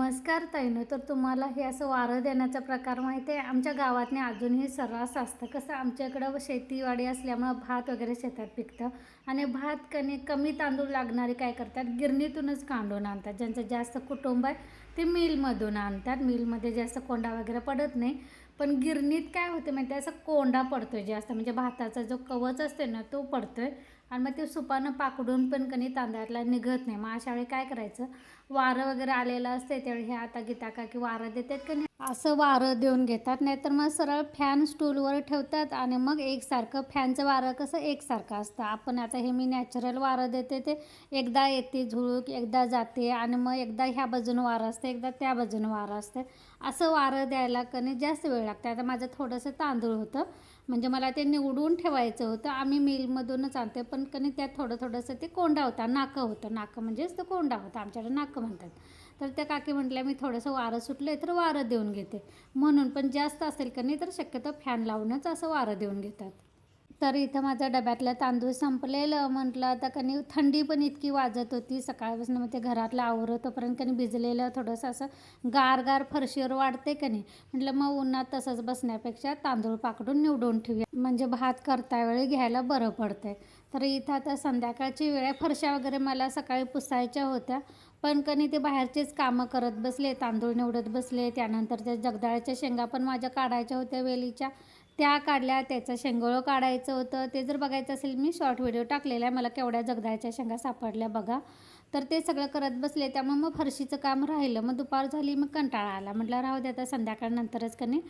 नमस्कार ताईनो तर तुम्हाला हे असं वारं देण्याचा प्रकार माहिती आहे. आमच्या गावातने अजूनही सर्रास असतं. कसं आमच्याकडं शेतीवाडी असल्यामुळं भात वगैरे शेतात पिकतं आणि भात कणी कमी तांदूळ लागणारे काय करतात? गिरणीतूनच कांडून आणतात. ज्यांचं जास्त कुटुंब आहे ते मिलमधून आणतात. मिलमध्ये जास्त कोंडा वगैरे पडत नाही. पण गिरणीत काय होतं माहिती आहे? असं कोंडा पडतोय जास्त. म्हणजे भाताचा जो कवच असते ना तो पडतो आहे आणि मग ते सुपानं पाकडून पण कणी तांदळातला निघत नाही. मग अशा वेळी काय करायचं? वारं वगैरे आलेलं असते त्यावेळी हे आता गीता का की वारं देतात का नाही असं वारं देऊन घेतात. नाहीतर मग सरळ फॅन स्टूलवर ठेवतात आणि मग एकसारखं फॅनचं वारं कसं एकसारखं असतं. आपण आता हे मी नॅचरल वारं देते ते एकदा येते झुळूक एकदा जाते आणि मग एकदा ह्या बाजूनं वारं असतं एकदा त्या बाजूनं वारं असतं. असं वारं द्यायला कधी जास्त वेळ लागते. आता माझं थोडंसं तांदूळ होतं. म्हणजे मला ते निवडून ठेवायचं होतं. आम्ही मिलमधूनच आणते पण कणी त्यात थोडं थोडंसं ते कोंडा होता. नाकं होतं. नाकं म्हणजेच तो कोंडा होता. आमच्याकडे नाकं म्हणतात. तर त्या काकी म्हटल्या मी थोडंसं वारं सुटलं तर वारं देऊन घेते. म्हणून पण जास्त असेल का नाही तर शक्यतो फॅन लावूनच असं वारं देऊन घेतात. तर इथं माझ्या डब्यातलं तांदूळ संपलेलं. म्हटलं आता कणी थंडी पण इतकी वाजत होती. सकाळपासून मग ते घरातलं आवरं तोपर्यंत कणी भिजलेलं थोडंसं असं गार गार फरशीवर वाढते का नाही. म्हटलं मग उन्हात तसंच बसण्यापेक्षा तांदूळ पाकडून निवडून ठेवूया. म्हणजे भात करता वेळी घ्यायला बरं पडतंय. तर इथं आता संध्याकाळची वेळ आहे. फरशा वगैरे मला सकाळी पुसायच्या होत्या. पण कणी ते बाहेरचेच कामं करत बसले तांदूळ निवडत बसले. त्यानंतर त्या जगदाळ्याच्या शेंगा पण माझ्या काढायच्या होत्या वेलीच्या. त्या काढल्या त्याचं शेंगोळं काढायचं होतं. ते जर बघायचं असेल मी शॉर्ट व्हिडिओ टाकलेला आहे. मला केवढ्या जगदाळ्याच्या शेंगा सापडल्या बघा. तर ते सगळं करत बसले. त्यामुळे मग फरशीचं काम राहिलं. मग दुपार झाली मग कंटाळा आला. म्हटलं राहू दे आता संध्याकाळनंतरच कणी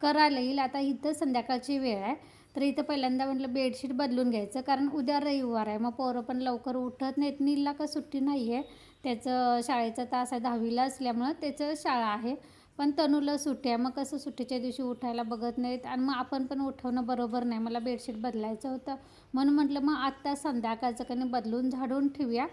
करायला येईल आता इथं संध्याकाळची वेळ आहे. तर इथं पहिल्यांदा म्हटलं बेडशीट बदलून घ्यायचं कारण उद्या रविवार आहे. मग पोरं पण लवकर उठत नाहीत. नीलला का सुट्टी नाही आहे त्याचं शाळेचा तास आहे दहावीला असल्यामुळं त्याचं शाळा आहे. पण तनूला सुट्टी आहे. मग कसं सुट्टीच्या दिवशी उठायला बघत नाहीत. आणि मग आपण पण उठवणं बरोबर नाही. मला बेडशीट बदलायचं होतं. म्हणून म्हटलं मग आत्ता संध्याकाळचं कनी बदलून झाडून ठेवूया.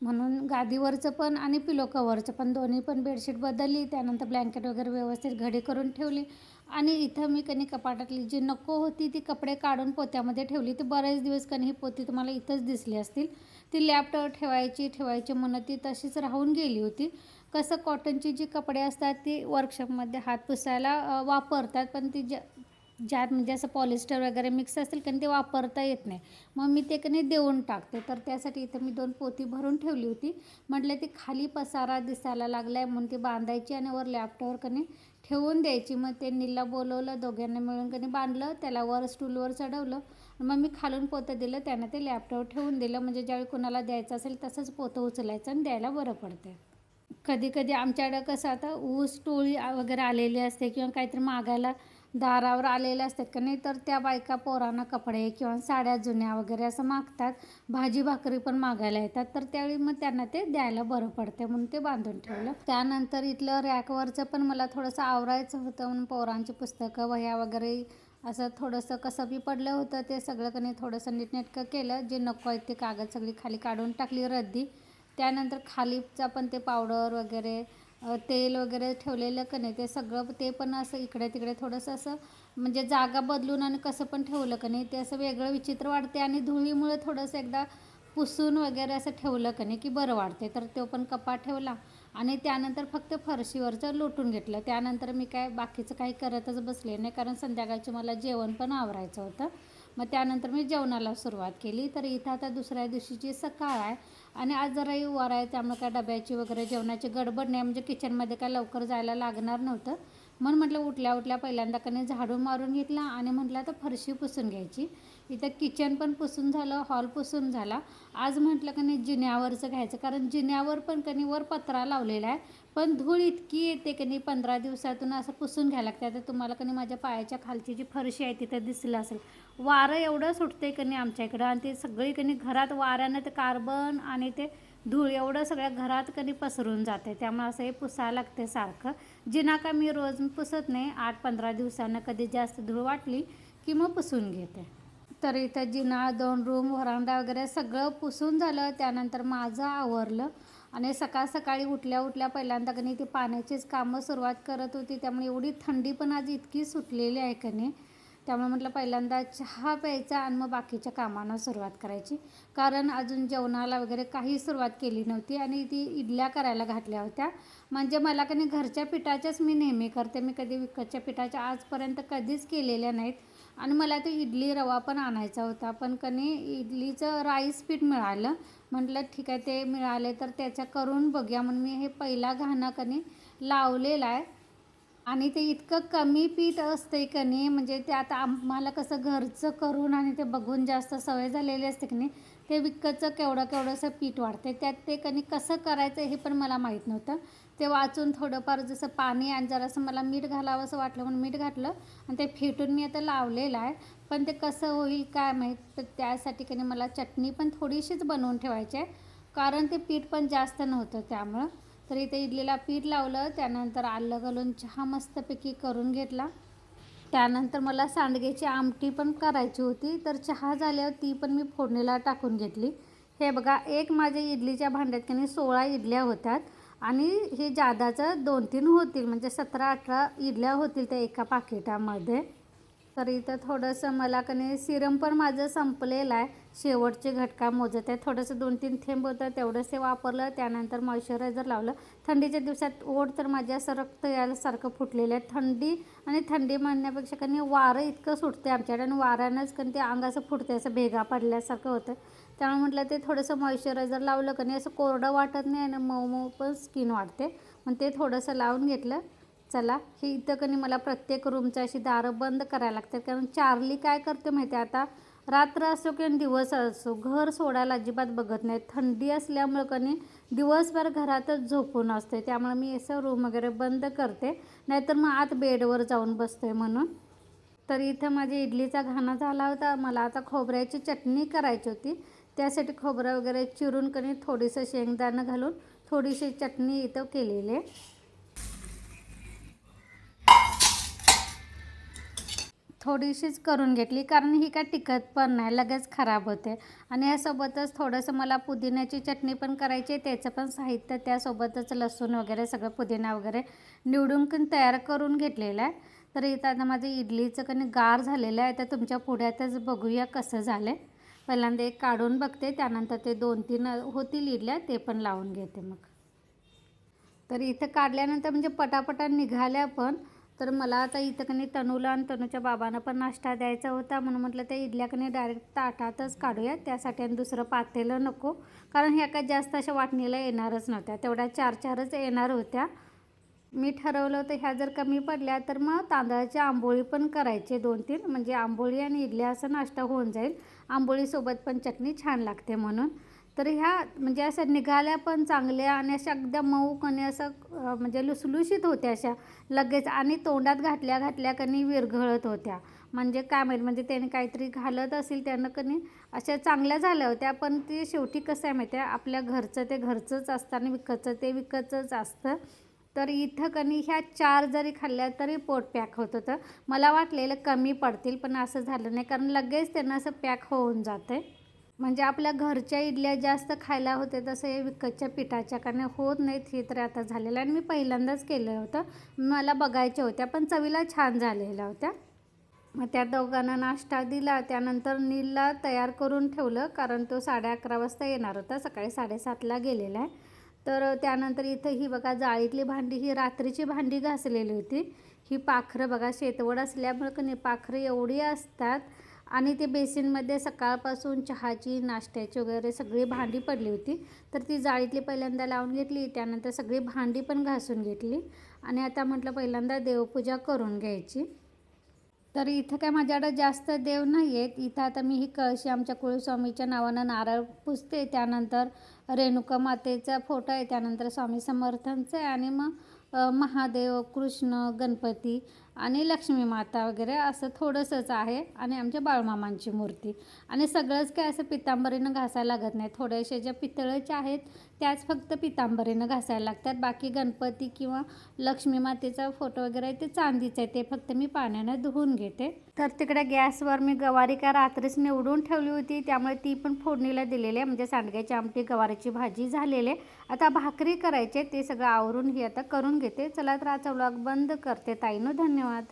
म्हणून गादीवरचं पण आणि पिलो कवरचं पण दोन्ही पण बेडशीट बदलली. त्यानंतर ब्लँकेट वगैरे व्यवस्थित घडी करून ठेवली. आणि इथं मी कणी कपाटातली जी नको होती ती कपडे काढून पोत्यामध्ये ठेवली. तर बरेच दिवस कणी ही पोती तुम्हाला इथंच दिसली असतील. ती लॅपटॉप ठेवायची ठेवायची म्हणून ती तशीच राहून गेली होती. कसं कॉटनची जी कपडे असतात ती वर्कशॉपमध्ये हात पुसायला वापरतात पण ती ज्या ज्यात म्हणजे असं पॉलिस्टर वगैरे मिक्स असतील कारण ते वापरता येत नाही. मग मी ते कधी देऊन टाकते. तर त्यासाठी इथं मी दोन पोती भरून ठेवली होती. म्हटलं ती खाली पसारा दिसायला लागला आहे म्हणून ती बांधायची आणि वर लॅपटॉपवर कधी ठेवून द्यायची. मग ते नीलला बोलवलं दोघांना मिळून कधी बांधलं त्याला वर स्टूलवर चढवलं. मग मी खालून पोतं दिलं त्यानं ते लॅपटॉप ठेवून दिलं. म्हणजे ज्यावेळी कोणाला द्यायचं असेल तसंच पोतं उचलायचं आणि द्यायला बरं पडतं. कधी कधी आमच्याकडं कसं आता ऊस टोळी वगैरे आलेली असते किंवा काहीतरी मागायला दारावर आलेले असतात का नाही तर त्या बायका पोरांना कपडे किंवा साड्या जुन्या वगैरे असं मागतात. भाजी भाकरी पण मागायला येतात. तर त्यावेळी मग त्यांना ते द्यायला बरं पडते म्हणून ते बांधून ठेवलं. त्यानंतर इथलं रॅकवरचं पण मला थोडंसं आवरायचं होतं म्हणून पोरांची पुस्तकं वह्या वगैरे असं थोडंसं कसं बी पडलं होतं ते सगळं कणी थोडंसं नीटनेटकं केलं. जे नको आहे ते कागद सगळी खाली काढून टाकली रद्दी. त्यानंतर खालीचा पण ते पावडर वगैरे तेल वगैरे ठेवलेलं का नाही ते सगळं ते पण असं इकडे तिकडे थोडंसं असं म्हणजे जागा बदलून आणि कसं पण ठेवलं का नाही ते असं वेगळं विचित्र वाटते आणि धुळीमुळे थोडंसं एकदा पुसून वगैरे असं ठेवलं का नाही की बरं वाटते तर तो पण कपाट ठेवला आणि त्यानंतर फक्त फरशीवरचं लोटून घेतलं त्यानंतर मी काय बाकीचं काही करतच बसले नाही कारण संध्याकाळची मला जेवण पण आवरायचं होतं. मग त्यानंतर मी जेवणाला सुरुवात केली. तर इथं आता दुसऱ्या दिवशीची सकाळ आहे. आणि आज जरा रविवार आहे त्यामुळे काय डब्याची वगैरे जेवणाची गडबड नाही. म्हणजे किचनमध्ये काय लवकर जायला लागणार नव्हतं. म्हणून म्हटलं उठल्या उठल्या पहिल्यांदा कनी झाडून मारून घेतला आणि म्हटलं आता फरशी पुसून घ्यायची. इथं किचन पण पुसून झालं हॉल पुसून झाला. आज म्हटलं कनी जिन्यावरचं घ्यायचं. कारण जिन्यावर पण कनी वर पत्रा लावलेला आहे. पण धूळ इतकी येते की नाही पंधरा दिवसातून असं पुसून घ्यायला लागते. आता तुम्हाला कधी माझ्या पायाच्या खालची जी फरशी आहे तिथं दिसलं असेल. वारं एवढं सुटते कणी आमच्या इकडं. आणि ते सगळी कधी घरात वाऱ्यानं ते कार्बन आणि ते धूळ एवढं सगळ्या घरात कधी पसरून जाते त्यामुळे असं हे पुसायला लागते सारखं. जिना का मी रोज पुसत नाही आठ पंधरा दिवसानं कधी जास्त धूळ वाटली की मग पुसून घेते. तर इथं जिना दोन रूम व्हरांडा वगैरे सगळं पुसून झालं. त्यानंतर माझं आवरलं. आणि सकाळ सकाळी उठल्या उठल्या पहिल्यांदा कधी ती पाण्याचीच कामं सुरुवात करत होती. त्यामुळे एवढी थंडी पण आज इतकी सुटलेली आहे कधी त्यामुळे म्हटलं पहिल्यांदा चहा प्यायचा आणि मग बाकीच्या कामांना सुरुवात करायची. कारण अजून जेवणाला वगैरे काही सुरुवात केली नव्हती आणि ती इडल्या करायला घातल्या होत्या. म्हणजे मला कधी घरच्या पिठाच्याच मी नेहमी करते. मी कधी विकतच्या पिठाच्या आजपर्यंत कधीच केलेल्या नाहीत. आणि मला ते इडली रवा पण आणायचा होता. पण कनी इडलीचं राईस पीठ मिळालं. म्हटलं ठीक आहे ते मिळाले तर त्याच्या करून बघूया. म्हणून मी हे पहिला घाणं कनी लावलेला आहे. आणि ते इतकं कमी पीठ असते कनी नाही म्हणजे ते आता आम्हाला कसं घरचं करून आणि ते बघून जास्त सवय झालेली असते की नाही ते विकतचं केवढं केवढंसं पीठ वाढते त्यात ते कणी कसं करायचं हे पण मला माहीत नव्हतं. ते वाचून थोडंफार जसं पाणी आणि जरासं मला मीठ घालावं असं वाटलं म्हणून मीठ घातलं आणि ते फेटून मी आता लावलेलं आहे. पण ते कसं होईल काय माहीत तर त्यासाठी कधी मला चटणी पण थोडीशीच बनवून ठेवायची आहे. कारण ते पीठ पण जास्त नव्हतं त्यामुळं. तर इथे इडलीला पीठ लावलं त्यानंतर आलं घालून चहा मस्तपैकी करून घेतला. त्यानंतर मला सांडग्याची आमटी पण करायची होती तर चहा झाल्यावर ती पण मी फोडणीला टाकून घेतली. हे बघा एक माझ्या इडलीच्या भांड्यात की सोळा इडल्या होत्यात आणि हे जादाचं दोन तीन होतील म्हणजे सतरा अठरा इडल्या होतील त्या एका पाकिटामध्ये. तर इथं थोडंसं मला कनी सिरम पण माझं संपलेलं आहे. शेवटचे घटका मोजत आहे थोडंसं दोन तीन थेंब होतं तेवढंच ते वापरलं. त्यानंतर मॉइश्चरायझर लावलं. थंडीच्या दिवसात ओढ तर माझ्या असं रक्त यासारखं फुटलेलं आहे. थंडी आणि थंडी म्हणण्यापेक्षा कनी वारं इतकं सुटते आमच्याकडे आणि वाऱ्यानंच कणी ते अंग असं फुटते असं भेगा पडल्यासारखं होतं. त्यामुळे म्हटलं ते थोडंसं मॉइश्चरायझर लावलं का असं कोरडं वाटत नाही आणि मऊ मऊ पण स्किन वाटते मग ते थोडंसं लावून घेतलं. चला हे इथं कनी मला प्रत्येक रूमचं अशी दारं बंद करायला लागतात. कारण चार्ली काय करते माहिती आहे आता? रात्र असो किंवा दिवस असो घर सोडायला अजिबात बघत नाही. थंडी असल्यामुळं कनी दिवसभर घरातच झोपून असते. त्यामुळे मी असं रूम वगैरे बंद करते. नाहीतर मग आत बेडवर जाऊन बसते म्हणून. तर इथं माझी इडलीचा घाणा झाला होता. मला आता खोबऱ्याची चटणी करायची होती. त्यासाठी खोबरं वगैरे चिरून कणी थोडीसं शेंगदाणं घालून थोडीशी चटणी इथं केलेली आहे. थोडीशीच करून घेतली कारण ही काय टिकत पण नाही लगेच खराब होते. आणि यासोबतच थोडंसं मला पुदिन्याची चटणी पण करायची आहे त्याचं पण साहित्य त्यासोबतच लसूण वगैरे सगळं पुदिना वगैरे निवडून पण तयार करून घेतलेलं आहे. तर इथं आता माझं इडलीचं कणी गार झालेलं आहे तर तुमच्या पुढ्यातच बघूया कसं झालं आहे पहिल्यांदा एक काढून बघते त्यानंतर ते दोन तीन होतील इडल्या ते पण लावून घेते मग. तर इथं काढल्यानंतर म्हणजे पटापटा निघाल्या पण तर मला आता इथं कणी तनूला आणि तनूच्या बाबांना पण नाश्ता द्यायचा होता. म्हणून म्हटलं त्या इडल्या कणी डायरेक्ट ताटातच काढूया त्यासाठी आणि दुसरं पातेलं नको. कारण ह्या काय जास्त अशा वाटणीला येणारच नव्हत्या. तेवढ्या चार चारच येणार होत्या. मी ठरवलं होतं ह्या जर कमी पडल्या तर मग तांदळाची आंबोळी पण करायची दोन तीन म्हणजे आंबोळी आणि इडल्या असं नाश्ता होऊन जाईल. आंबोळीसोबत पण चटणी छान लागते म्हणून. तर ह्या म्हणजे अशा निघाल्या पण चांगल्या आणि अशा अगदी मऊ कणी असं म्हणजे लुसलुशीत होत्या अशा लगेच आणि तोंडात घातल्या घातल्या कणी विरघळत होत्या. म्हणजे काय माहीत म्हणजे त्याने काहीतरी घालत असेल त्यानं कणी अशा चांगल्या झाल्या होत्या पण ती शेवटी कसं आहे माहिती आहे आपल्या घरचं ते घरचंच असतं आणि विकतचं ते विकतचंच असतं. तर इथं कणी ह्या चार जरी खाल्ल्या तरी पोट पॅक होत होतं. मला वाटलेलं कमी पडतील पण असं झालं नाही कारण लगेच त्यांना असं पॅक होऊन जातं म्हणजे आपल्या घरच्या इडल्या जास्त खायला होते तसं हे विकतच्या पिठाच्या कारण होत नाहीत हे तर आता झालेलं आणि मी पहिल्यांदाच केलं होतं. मला बघायच्या होत्या पण चवीला छान झालेल्या होत्या. मग त्या दोघांना नाश्ता दिला. त्यानंतर नीलला तयार करून ठेवलं कारण तो साडे अकरा वाजता येणार होता सकाळी साडेसातला गेलेला आहे. तर त्यानंतर इथं ही बघा जाळीतली भांडी ही रात्रीची भांडी घासलेली होती. ही पाखरं बघा शेतवड असल्यामुळं की नाही पाखरं एवढी असतात आणि ते बेसिनमध्ये सकाळपासून चहाची नाश्त्याची वगैरे सगळी भांडी पडली होती. तर ती जाळीतली पहिल्यांदा लावून घेतली त्यानंतर सगळी भांडी पण घासून घेतली. आणि आता म्हटलं पहिल्यांदा देवपूजा करून घ्यायची. तर इथं काय माझ्याकडं जास्त देव नाही आहेत इथं आता मी ही कळशी आमच्या कुळस्वामीच्या नावानं नारळ पुजते. त्यानंतर रेणुका मातेचा फोटो आहे. त्यानंतर स्वामी समर्थांचं आहे. आणि मग महादेव कृष्ण गणपती आणि लक्ष्मी माता वगैरे असं थोडंसंच आहे. आणि आमच्या बाळमामांची मूर्ती. आणि सगळंच काय असं पितांबरीनं घासायला लागत नाही. थोडेसे ज्या पितळेच्या आहेत त्याच फक्त पितांबरीनं घासायला लागतात. बाकी गणपती किंवा लक्ष्मी मातेचा फोटो वगैरे आहे ते चांदीचं आहे. ते फक्त मी पाण्यानं धुवून घेते. तर तिकडे गॅसवर मी गवारी का रात्रीच निवडून ठेवली होती. त्यामुळे ती पण फोडणीला दिलेली आहे. म्हणजे सांडग्याची आमटी गवारीची भाजी झालेली आहे. आता भाकरी करायचे ते सगळं आवरून ही आता करून घेते. चला तर आज व्लॉग बंद करते. ताईनं धन्यवाद